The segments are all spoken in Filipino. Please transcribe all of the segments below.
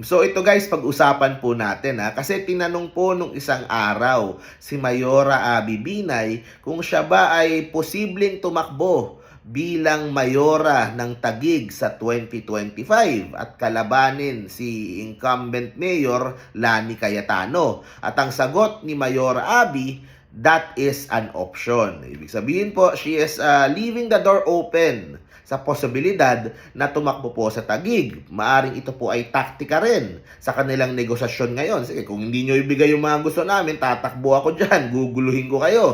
So ito guys, pag-usapan po natin ha. Kasi tinanong po nung isang araw si Mayora Abi Binay kung siya ba ay posibleng tumakbo bilang mayora ng Tagig sa 2025 at kalabanin si incumbent mayor Lani Cayetano. At ang sagot ni Mayora Abi, that is an option. Ibig sabihin po, she is uh, leaving the door open sa posibilidad na tumakbo po sa Tagig. Maaring ito po ay taktika rin sa kanilang negosasyon ngayon. Sige, kung hindi nyo ibigay yung mga gusto namin, tatakbo ako dyan, guguluhin ko kayo.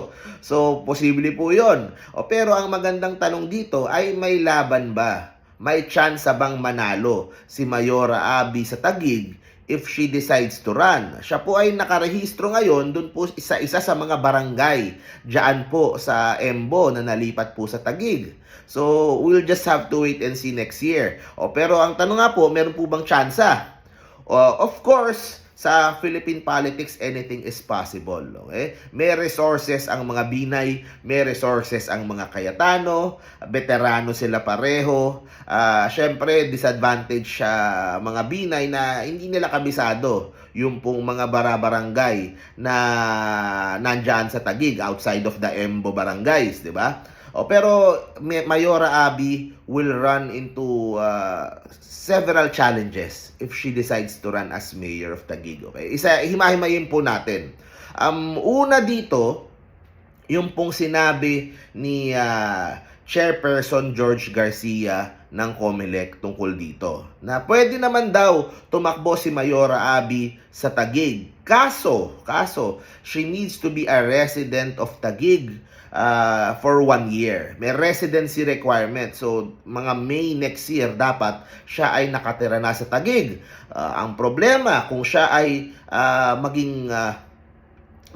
So, posible po yon. O, pero ang magandang tanong dito ay may laban ba? May chance bang manalo si Mayora Abi sa Tagig if she decides to run. Siya po ay nakarehistro ngayon dun po isa-isa sa mga barangay diyan po sa Embo na nalipat po sa Tagig. So, we'll just have to wait and see next year. O, pero ang tanong nga po, meron po bang tsansa? O, of course, sa Philippine politics, anything is possible. Okay? May resources ang mga Binay, may resources ang mga Kayatano, veterano sila pareho. Ah, Siyempre, disadvantage sa mga Binay na hindi nila kabisado yung pong mga barabarangay na nandyan sa Tagig, outside of the Embo barangays, di ba? O, pero May- Mayora Abi will run into uh, several challenges if she decides to run as mayor of Taguig. Okay? Isa, himahimayin po natin. Um, una dito, yung pong sinabi ni ah, Chairperson George Garcia ng COMELEC tungkol dito. Na pwede naman daw tumakbo si Mayora Abi sa Tagig. Kaso, kaso, she needs to be a resident of Tagig uh, for one year. May residency requirement. So, mga May next year, dapat siya ay nakatira na sa Tagig. Uh, ang problema, kung siya ay uh, maging, uh,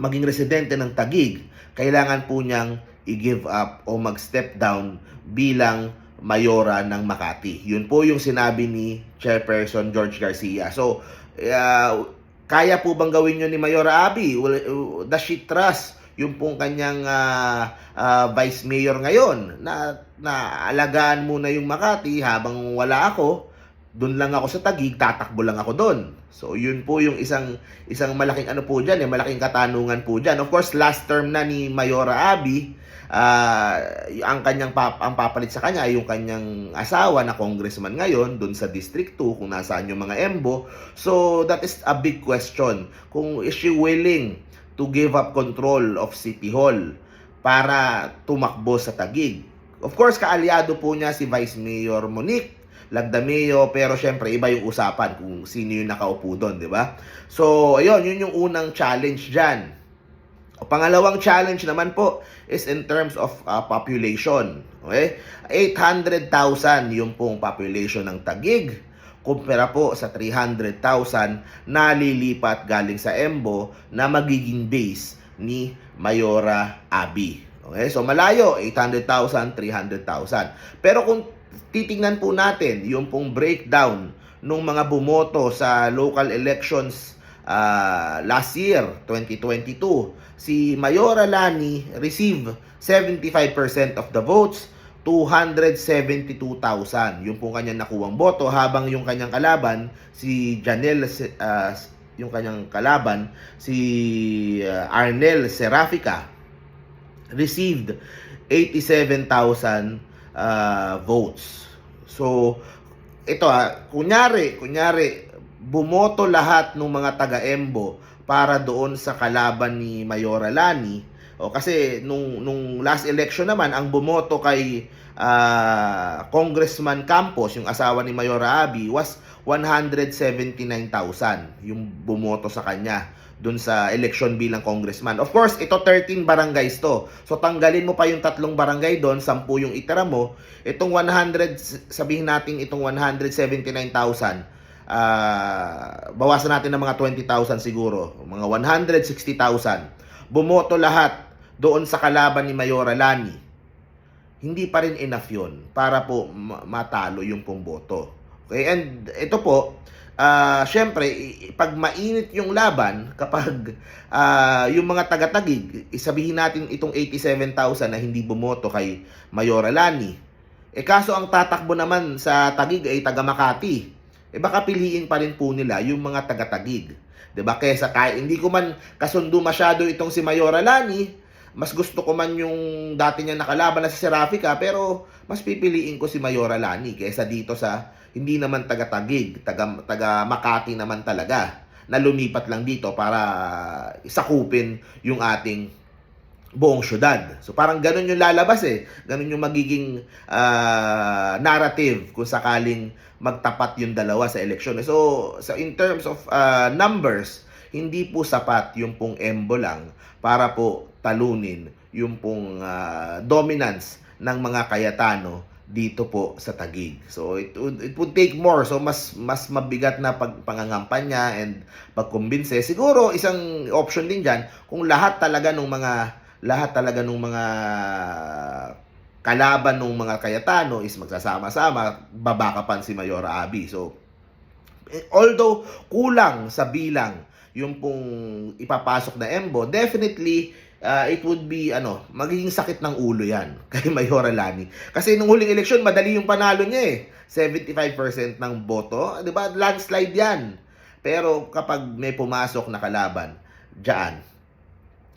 maging residente ng Tagig, kailangan po niyang i-give up o mag-step down bilang mayora ng Makati. Yun po yung sinabi ni Chairperson George Garcia. So, uh, kaya po bang gawin yun ni Mayora Abi? Uh, Does she trust yung pong kanyang ah, ah, vice mayor ngayon na, na alagaan muna yung Makati habang wala ako, doon lang ako sa Tagig, tatakbo lang ako doon. So, yun po yung isang isang malaking ano po diyan, eh, malaking katanungan po diyan. Of course, last term na ni Mayora Abi, ah, ang kanyang pap ang papalit sa kanya ay yung kanyang asawa na congressman ngayon doon sa District 2 kung nasaan yung mga embo. So, that is a big question. Kung is she willing to give up control of City Hall para tumakbo sa Tagig. Of course, kaalyado po niya si Vice Mayor Monique Lagdameo, pero syempre iba yung usapan kung sino yung nakaupo doon, di ba? So, ayun, yun yung unang challenge dyan. O, Pangalawang challenge naman po is in terms of uh, population. Okay? 800,000 yung pong population ng Tagig. Kumpara po sa 300,000 na lilipat galing sa Embo na magiging base ni Mayora Abi. Okay? So malayo, 800,000, 300,000. Pero kung titingnan po natin yung pong breakdown nung mga bumoto sa local elections ah, last year, 2022, si Mayora Lani receive 75% of the votes, 272,000 yung pong kanyang nakuwang boto habang yung kanyang kalaban si Janelle Se- ah, yung kanyang kalaban si ah, Arnel Serafica received 87,000 ah, votes. So ito ah, kunyari, kunyari bumoto lahat ng mga taga-Embo para doon sa kalaban ni Mayora Lani. O kasi nung nung last election naman ang bumoto kay ah, Congressman Campos, yung asawa ni Mayora Abi was 179,000 yung bumoto sa kanya doon sa election bilang congressman. Of course, ito 13 barangays to. So tanggalin mo pa yung tatlong barangay doon, 10 yung itira mo. Itong 100 sabihin natin itong 179,000 ah bawasan natin ng mga 20,000 siguro, mga 160,000. Bumoto lahat doon sa kalaban ni Mayora Lani. Hindi pa rin enough yun para po ma- matalo yung pong boto. Okay, and ito po, ah syempre, pag mainit yung laban, kapag ah, yung mga taga-tagig, isabihin natin itong 87,000 na hindi bumoto kay Mayora Lani. Eh kaso ang tatakbo naman sa Tagig ay taga Makati. eh baka piliin pa rin po nila yung mga taga-tagig. 'Di ba? Kesa kahit hindi ko man kasundo masyado itong si Mayora Lani, mas gusto ko man yung dati niya nakalaban na si Serafica, pero mas pipiliin ko si Mayora Lani kaysa dito sa hindi naman taga-tagig, taga, taga Makati naman talaga na lumipat lang dito para sakupin yung ating buong syudad. So parang ganun yung lalabas eh. Ganun yung magiging ah, narrative kung sakaling magtapat yung dalawa sa eleksyon. So, so in terms of ah, numbers, hindi po sapat yung pong embo lang para po talunin yung pong ah, dominance ng mga Kayatano dito po sa Tagig. So it would, it would take more. So mas mas mabigat na pag pangangampanya and pagkumbinse. Siguro isang option din diyan kung lahat talaga ng mga lahat talaga ng mga kalaban ng mga Kayatano is magsasama-sama, babakapan si Mayora Abi. So, eh, although kulang sa bilang yung pong ipapasok na Embo, definitely uh, it would be ano, magiging sakit ng ulo 'yan kay Mayora Lani. Kasi nung huling eleksyon, madali yung panalo niya eh. 75% ng boto, 'di ba? Landslide 'yan. Pero kapag may pumasok na kalaban, diyan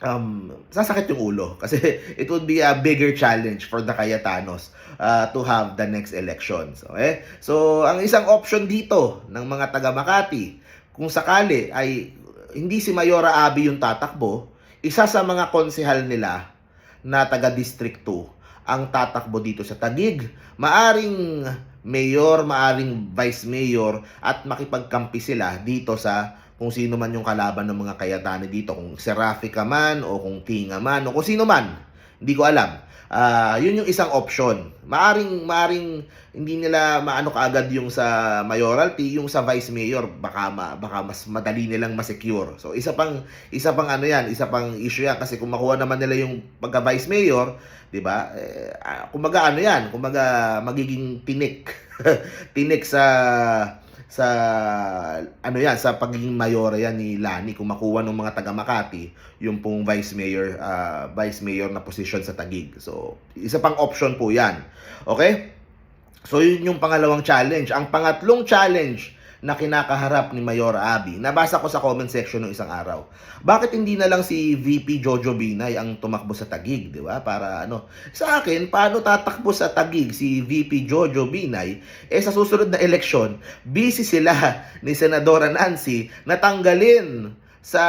um, sasakit yung ulo kasi it would be a bigger challenge for the Cayetanos uh, to have the next elections. Okay? So, ang isang option dito ng mga taga Makati, kung sakali ay hindi si Mayora Abi yung tatakbo, isa sa mga konsehal nila na taga District 2 ang tatakbo dito sa Tagig. Maaring mayor, maaring vice mayor at makipagkampi sila dito sa kung sino man yung kalaban ng mga Kayatani dito, kung Serafica man o kung Tinga man o kung sino man, hindi ko alam. Ah, yun yung isang option. Maaring maaring hindi nila maano kaagad yung sa mayoralty, yung sa vice mayor baka ma, baka mas madali nilang ma-secure. So isa pang isa pang ano 'yan, isa pang issue 'yan kasi kung makuha naman nila yung pagka vice mayor, 'di ba? Eh, ah, kumbaga ano 'yan, kumbaga magiging tinik. tinik sa sa ano yan sa pagiging mayor yan ni Lani kung makuha ng mga taga Makati yung pong vice mayor ah, vice mayor na position sa Tagig. So, isa pang option po 'yan. Okay? So, yun yung pangalawang challenge. Ang pangatlong challenge na kinakaharap ni Mayor Abi. Nabasa ko sa comment section ng isang araw. Bakit hindi na lang si VP Jojo Binay ang tumakbo sa Tagig, di ba? Para ano. Sa akin, paano tatakbo sa Tagig si VP Jojo Binay? Eh sa susunod na eleksyon, busy sila ni Senadora Nancy na tanggalin sa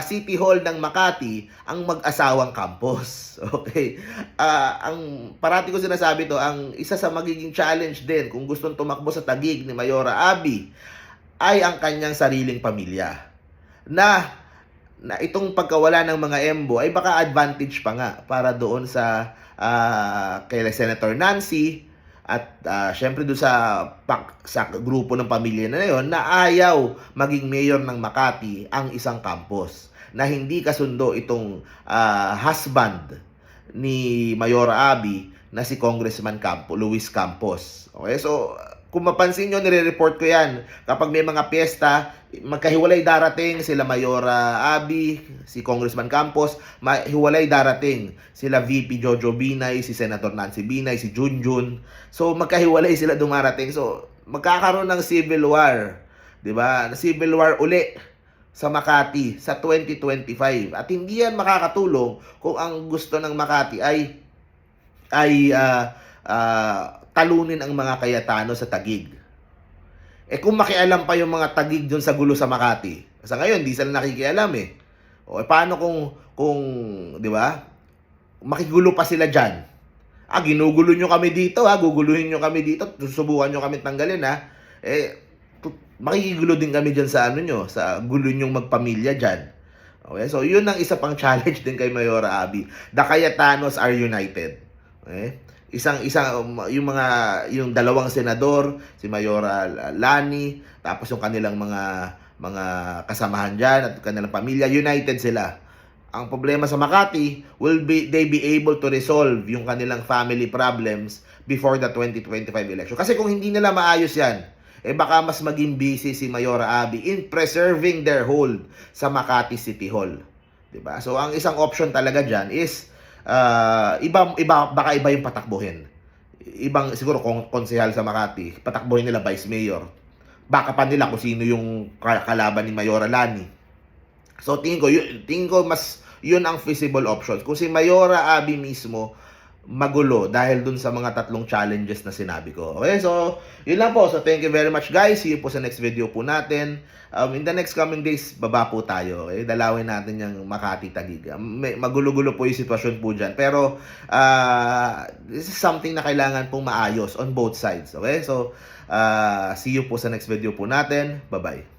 City Hall ng Makati ang mag-asawang campus. Okay? Ah, ang parati ko sinasabi to, ang isa sa magiging challenge din kung gustong tumakbo sa tagig ni Mayora Abi ay ang kanyang sariling pamilya. Na na itong pagkawala ng mga embo ay baka advantage pa nga para doon sa ah, kay Senator Nancy at ah, syempre doon sa pak, sa grupo ng pamilya na yon na ayaw maging mayor ng Makati ang isang campus na hindi kasundo itong ah, husband ni Mayor Abi na si Congressman Campo, Luis Campos. Okay, so kung mapansin nyo, nire-report ko yan. Kapag may mga piyesta, magkahiwalay darating sila Mayora Abi, si Congressman Campos, mahiwalay darating sila VP Jojo Binay, si Senator Nancy Binay, si Junjun. So magkahiwalay sila dumarating. So magkakaroon ng civil war. 'Di ba? Civil war uli sa Makati sa 2025. At hindi yan makakatulong kung ang gusto ng Makati ay ay ah, ah, talunin ang mga Kayatano sa Tagig. Eh kung makialam pa yung mga Tagig doon sa gulo sa Makati. Sa ngayon, hindi sila nakikialam eh. O eh, paano kung kung 'di ba? Makigulo pa sila diyan. Ah, ginugulo nyo kami dito ha, guguluhin nyo kami dito, susubukan nyo kami tanggalin ha. Eh, tu- makikigulo din kami dyan sa ano nyo, sa gulo nyong magpamilya dyan. Okay, so yun ang isa pang challenge din kay Mayora Abi. The Cayetanos are united. Okay? Isang isang um, yung mga yung dalawang senador, si Mayora Lani, tapos yung kanilang mga mga kasamahan diyan at kanilang pamilya, united sila. Ang problema sa Makati, will be they be able to resolve yung kanilang family problems before the 2025 election. Kasi kung hindi nila maayos 'yan, eh baka mas maging busy si Mayora Abi in preserving their hold sa Makati City Hall. 'Di ba? So ang isang option talaga diyan is uh, iba iba baka iba yung patakbuhin. Ibang siguro kung konsehal sa Makati, patakbuhin nila vice mayor baka pa nila kung sino yung ka- kalaban ni Mayora Lani. So tingin ko, yun, tingin ko mas yun ang feasible options. Kung si Mayora Abi mismo, magulo dahil dun sa mga tatlong challenges na sinabi ko. Okay, so yun lang po. So thank you very much guys. See you po sa next video po natin. Um, in the next coming days, baba po tayo. Okay? Dalawin natin yung Makati Taguig. Um, may- magulo-gulo po yung sitwasyon po dyan. Pero uh, this is something na kailangan pong maayos on both sides. Okay, so uh, see you po sa next video po natin. Bye-bye.